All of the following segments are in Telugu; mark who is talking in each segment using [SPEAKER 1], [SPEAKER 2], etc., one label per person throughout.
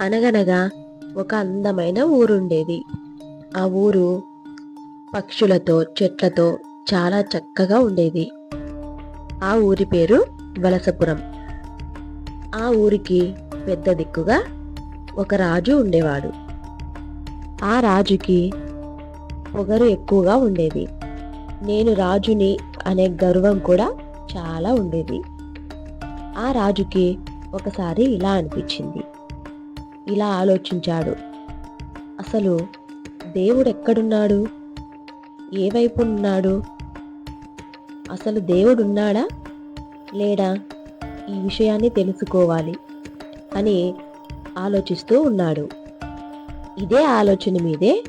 [SPEAKER 1] అనగనగా ఒక అందమైన ఊరుండేది. ఆ ఊరు పక్షులతో చెట్లతో చాలా చక్కగా ఉండేది. ఆ ఊరి పేరు వలసపురం. ఆ ఊరికి పెద్ద దిక్కుగా ఒక రాజు ఉండేవాడు. ఆ రాజుకి పొగరు ఎక్కువగా ఉండేది. నేను రాజుని అనే గర్వం కూడా చాలా ఉండేది. ఆ రాజుకి ఒకసారి ఇలా అనిపించింది. ఇలా ఆలోచించాడు. అసలు దేవుడు ఎక్కడున్నాడు ఏ వైపు ఉన్నాడు? అసలు దేవుడు ఉన్నాడా లేడా? ఈ విషయాన్ని తెలుసుకోవాలి అని ఆలోచిస్తూ ఉన్నాడు. ఇదే ఆలోచన మీదే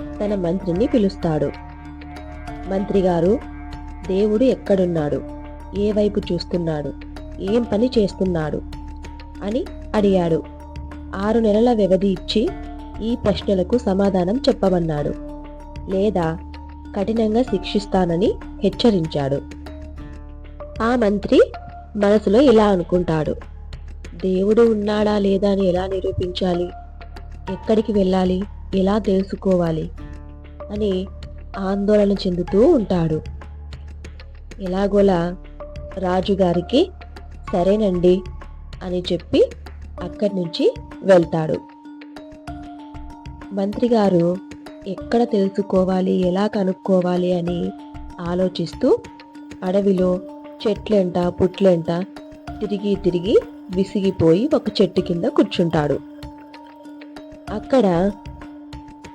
[SPEAKER 1] తన మంత్రిని పిలుస్తాడు. మంత్రి గారు దేవుడు ఎక్కడున్నాడు? ఏ వైపు చూస్తున్నాడు? ఏం పని చేస్తున్నాడు అని అడిగాడు. ఆరు నెలల వ్యవధి ఇచ్చి ఈ ప్రశ్నలకు సమాధానం చెప్పమన్నాడు. లేదా కఠినంగా శిక్షిస్తానని హెచ్చరించాడు. ఆ మంత్రి మనసులో ఇలా అనుకుంటాడు. దేవుడు ఉన్నాడా లేదా అని ఎలా నిరూపించాలి? ఎక్కడికి వెళ్ళాలి? ఎలా తెలుసుకోవాలి? అని ఆందోళన చెందుతూ ఉంటాడు. ఎలాగోలా రాజుగారికి సరేనండి అని చెప్పి అక్కడి నుంచి వెళ్తాడు. మంత్రి గారు ఎక్కడ తెలుసుకోవాలి ఎలా కనుక్కోవాలి అని ఆలోచిస్తూ అడవిలో చెట్లెంట పుట్లెంట తిరిగి తిరిగి విసిగిపోయి ఒక చెట్టు కింద కూర్చుంటాడు. అక్కడ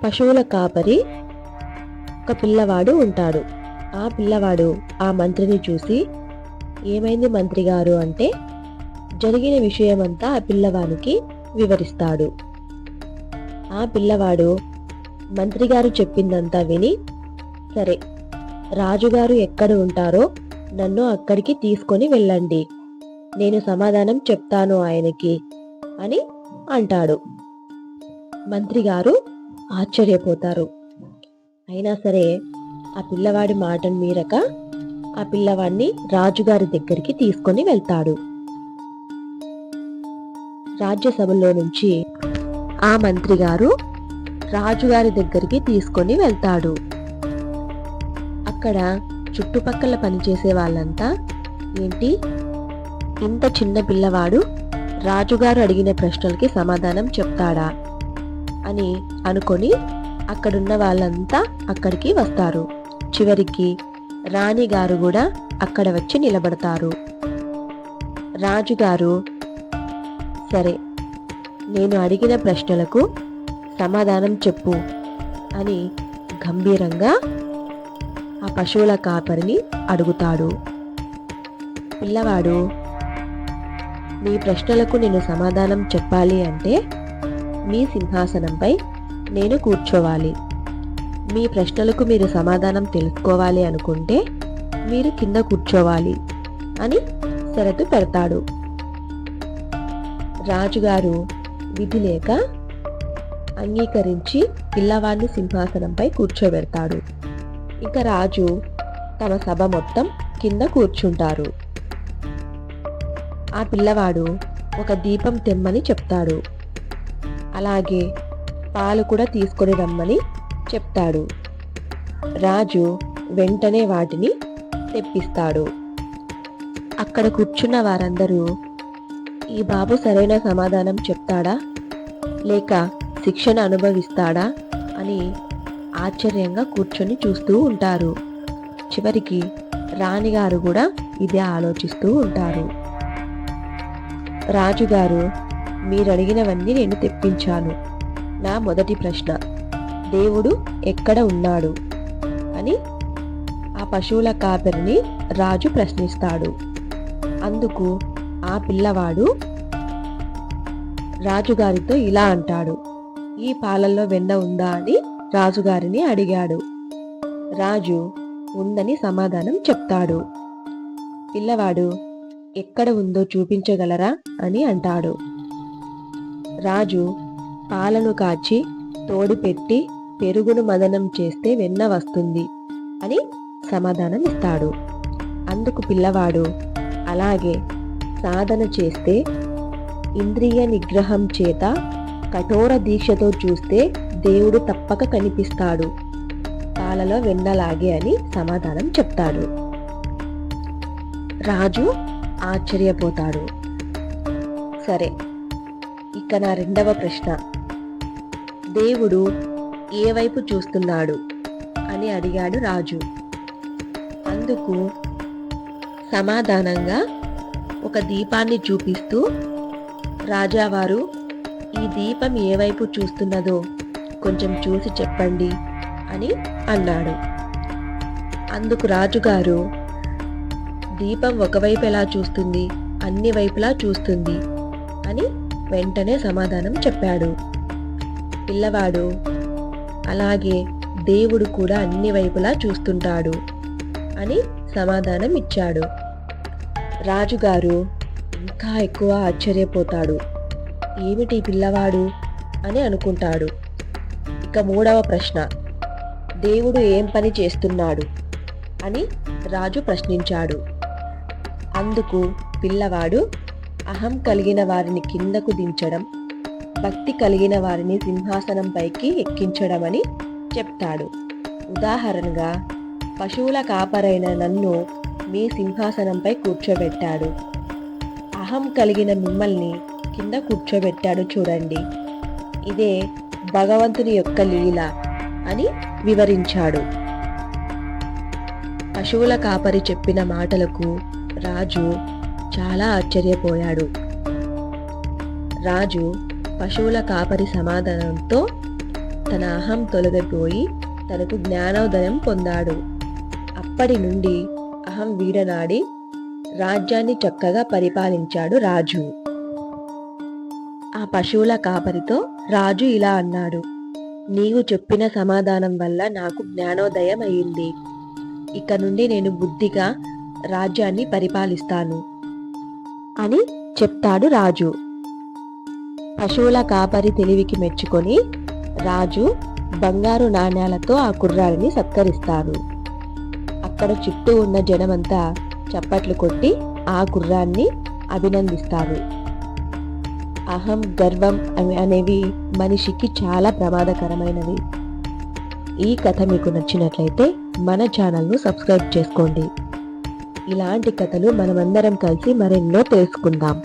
[SPEAKER 1] పశువుల కాపరి ఒక పిల్లవాడు ఉంటాడు. ఆ పిల్లవాడు ఆ మంత్రిని చూసి ఏమైంది మంత్రి గారు? అంటే జరిగిన విషయమంతా ఆ పిల్లవానికి వివరిస్తాడు. ఆ పిల్లవాడు మంత్రి గారు చెప్పిందంతా విని సరే రాజుగారు ఎక్కడ ఉంటారో నన్ను అక్కడికి తీసుకొని వెళ్ళండి. నేను సమాధానం చెప్తాను ఆయనకి అని అంటాడు. మంత్రి గారు ఆశ్చర్యపోతారు. అయినా సరే ఆ పిల్లవాడి మాటను మీరక ఆ పిల్లవాడిని రాజుగారి దగ్గరికి తీసుకొని వెళ్తాడు. రాజ్యసభలో నుంచి ఆ మంత్రి గారు రాజుగారి దగ్గరికి తీసుకొని వెళ్తాడు. అక్కడ చుట్టుపక్కల పనిచేసే వాళ్ళంతా ఏంటి? ఇంత చిన్న పిల్లవాడు రాజుగారు అడిగిన ప్రశ్నలకి సమాధానం చెప్తాడా? అని అనుకొని అక్కడున్న వాళ్ళంతా అక్కడికి వస్తారు. చివరికి రాణి గారు కూడా అక్కడ వచ్చి నిలబడతారు. రాజుగారు సరే నేను అడిగిన ప్రశ్నలకు సమాధానం చెప్పు అని గంభీరంగా ఆ పశువుల కాపరిని అడుగుతాడు. పిల్లవాడు మీ ప్రశ్నలకు నేను సమాధానం చెప్పాలి అంటే మీ సింహాసనంపై నేను కూర్చోవాలి. మీ ప్రశ్నలకు మీరు సమాధానం తెలుసుకోవాలి అనుకుంటే మీరు కింద కూర్చోవాలి అని షరతు పెడతాడు. రాజుగారు విధి లేక అంగీకరించి పిల్లవాడిని సింహాసనంపై కూర్చోబెడతాడు. ఇంకా రాజు తమ సభ మొత్తం కింద కూర్చుంటారు. ఆ పిల్లవాడు ఒక దీపం తెమ్మని చెప్తాడు. అలాగే పాలు కూడా తీసుకొని రమ్మని చెప్తాడు. రాజు వెంటనే వాటిని తెప్పిస్తాడు. అక్కడ కూర్చున్న వారందరూ ఈ బాబు సరైన సమాధానం చెప్తాడా? లేక శిక్షణ అనుభవిస్తాడా? అని ఆశ్చర్యంగా కూర్చొని చూస్తూ ఉంటారు. చివరికి రాణిగారు కూడా ఇదే ఆలోచిస్తూ ఉంటారు. రాజుగారు మీరు అడిగినవన్నీ నేను తెప్పించాను. నా మొదటి ప్రశ్న దేవుడు ఎక్కడ ఉన్నాడు? అని ఆ పశువుల కాపరిని రాజు ప్రశ్నిస్తాడు. అందుకు ఆ పిల్లవాడు రాజుగారితో ఇలా అంటాడు. ఈ పాలల్లో వెన్న ఉందా? అని రాజుగారిని అడిగాడు. రాజు ఉందని సమాధానం చెప్తాడు. పిల్లవాడు ఎక్కడ ఉందో చూపించగలరా? అని అంటాడు. రాజు పాలను కాచి తోడు పెట్టి పెరుగును మదనం చేస్తే వెన్న వస్తుంది అని సమాధానం ఇస్తాడు అందుకు పిల్లవాడు అలాగే సాధన చేస్తే ఇంద్రియ నిగ్రహం చేత కఠోర దీక్షతో చూస్తే దేవుడు తప్పక కనిపిస్తాడు. పాలలో వెన్నలాగే అని సమాధానం చెప్తాడు. రాజు ఆశ్చర్యపోతాడు. సరే ఇక నా రెండవ ప్రశ్న. దేవుడు ఏ వైపు చూస్తున్నాడు? అని అడిగాడు రాజు. అందుకు సమాధానంగా ఒక దీపాన్ని చూపిస్తూ రాజావారు ఈ దీపం ఏ వైపు చూస్తున్నదో కొంచెం చూసి చెప్పండి అని అన్నాడు. అందుకు రాజుగారు దీపం ఒకవైపు ఎలా చూస్తుంది అన్ని వైపులా చూస్తుంది అని వెంటనే సమాధానం చెప్పాడు. పిల్లవాడు అలాగే దేవుడు కూడా అన్ని వైపులా చూస్తుంటాడు అని సమాధానం ఇచ్చాడు. రాజుగారు ఇంకా ఎక్కువ ఆశ్చర్యపోతాడు. ఏమిటి పిల్లవాడు అని అనుకుంటాడు. ఇక మూడవ ప్రశ్న దేవుడు ఏం పని చేస్తున్నాడు అని రాజు ప్రశ్నించాడు. అందుకు పిల్లవాడు అహం కలిగిన వారిని కిందకు దించడం భక్తి కలిగిన వారిని సింహాసనంపైకి ఎక్కించడం అని చెప్తాడు. ఉదాహరణగా పశువుల కాపరైన నన్ను మీ సింహాసనంపై కూర్చోబెట్టాడు. అహం కలిగిన మిమ్మల్ని కింద కూర్చోబెట్టాడు చూడండి. ఇదే భగవంతుని యొక్క లీల అని వివరించాడు. పశువుల కాపరి చెప్పిన మాటలకు రాజు చాలా ఆశ్చర్యపోయాడు. రాజు పశువుల కాపరి సమాధానంతో తన అహం తొలగిపోయి తనకు జ్ఞానోదయం పొందాడు. అప్పటి నుండి అహం వీడనాడి రాజ్యాన్ని చక్కగా పరిపాలించాడు రాజు. ఆ పశువుల కాపరితో రాజు ఇలా అన్నాడు నీవు చెప్పిన సమాధానం వల్ల నాకు జ్ఞానోదయం అయింది. ఇక నుండి నేను బుద్ధిగా రాజ్యాన్ని పరిపాలిస్తాను అని చెప్తాడు రాజు. పశువుల కాపరి తెలివికి మెచ్చుకొని రాజు బంగారు నాణ్యాలతో ఆ కుర్రాడిని సత్కరిస్తాడు. అక్కడ చుట్టూ ఉన్న జనమంతా చప్పట్లు కొట్టి ఆ గుర్రాన్ని అభినందిస్తారు. అహం గర్వం అనేవి మనిషికి చాలా ప్రమాదకరమైనవి. ఈ కథ మీకు నచ్చినట్లయితే మన ఛానల్ను సబ్స్క్రైబ్ చేసుకోండి. ఇలాంటి కథలు మనమందరం కలిసి మరెన్నో తెలుసుకుందాం.